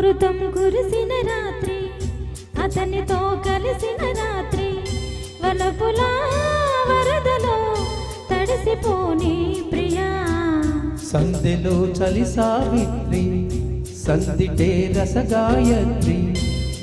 అమృతం కురిసిన రాత్రి అతనితో కలిసిన రాత్రి వలపులా వరదలో తడిసిపోని ప్రియా. సంధిలో చలి సావిత్రి సంధిటే రసగాయత్రి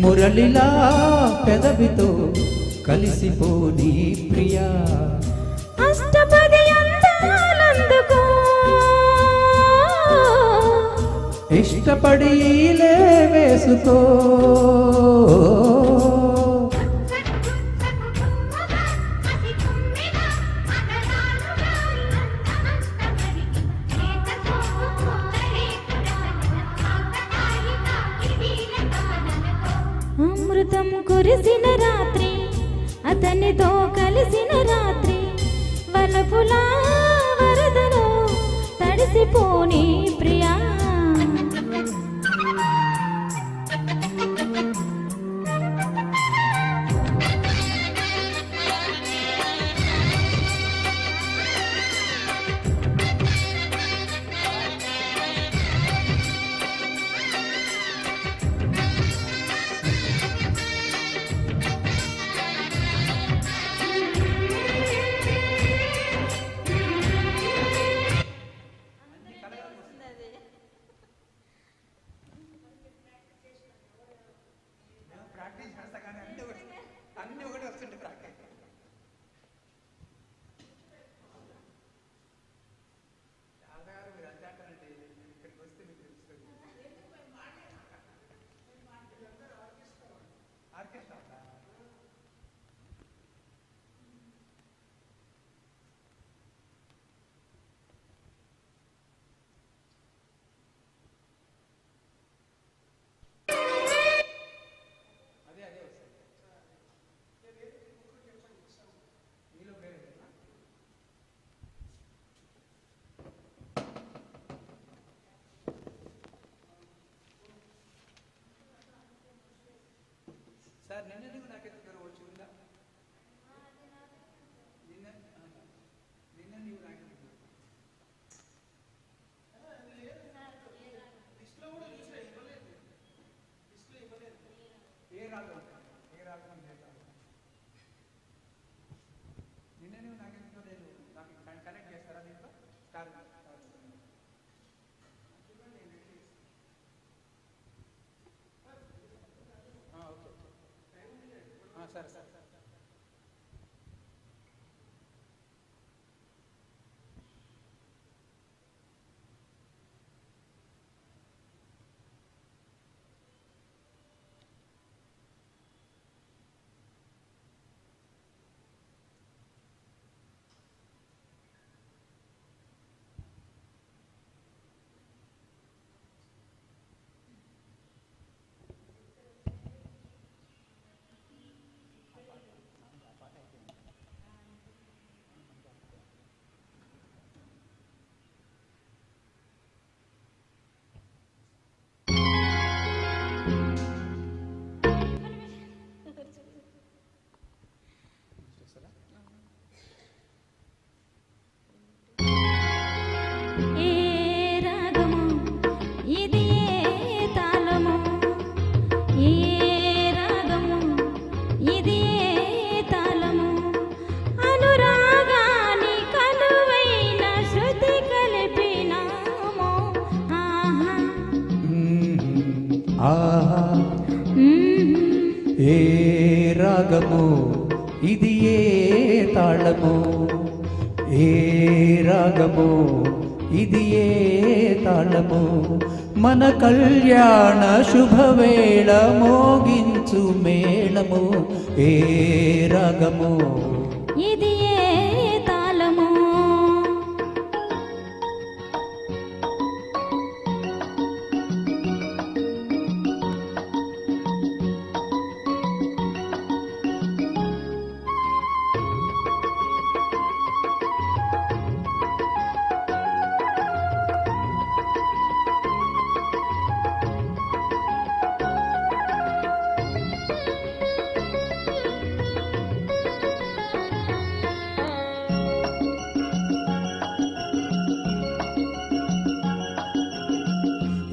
మురళిలా పెదవితో కలిసిపోని ప్రియా. ఇష్టపడి వేసుకో అమృతం కురిసిన రాత్రి అతనితో కలిసిన రాత్రి వలపులా వరదలో తడిసిపోని ప్రియా సార్ నిన్న నిన్న నీవు నాకెందుకు ఏ రాగం ఏ రాగం లేదు నిన్న నువ్వు లేదు. నాకు కనెక్ట్ చేస్తారా స్టార్ ఓకే సరే సరే ఏ రాగము? ఇది ఏ తాళము? ఏ రాగము? ఇది ఏ తాళము? మన కళ్యాణ శుభవేళ మోగించు మేళము. ఏ రాగము? ఇది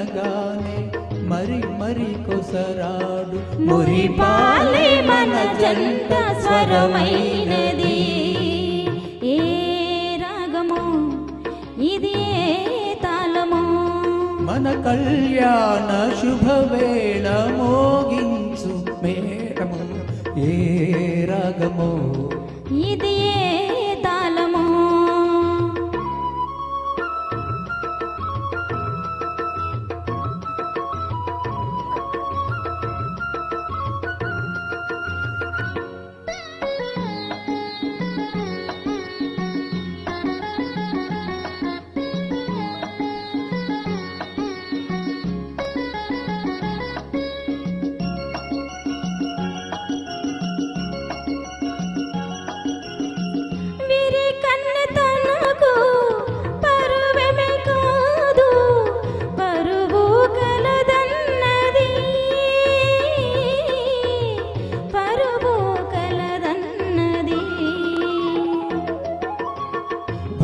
అనగానే మరి మరి కొసరాడు. మురిపాలే మన జంట స్వరమైనది. ఏ రాగమో ఇది ఏ తాళమో? మన కళ్యాణ శుభవేళ మోగించు మేఘము. ఏ రాగమో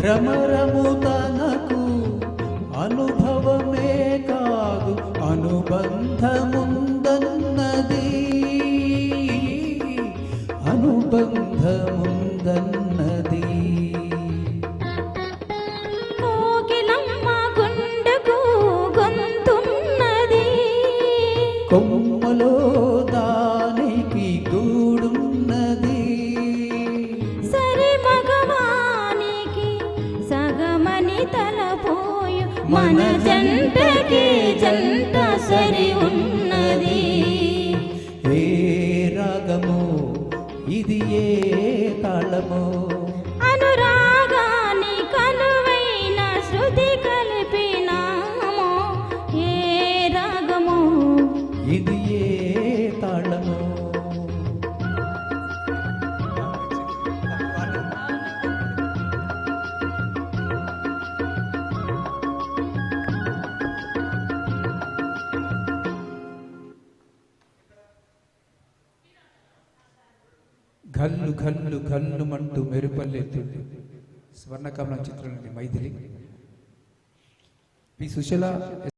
రమరముతన సగమని తలపోయు మన జంటకి జంట సరి ఉన్నది. ఏ రాగమో ఇది ఏ ఘల్లు ఘల్లు ఘల్లు మంటూ మెరుపల్లెత్తుంది స్వర్ణకమలం చిత్రం మైథిలి. పి. సుశల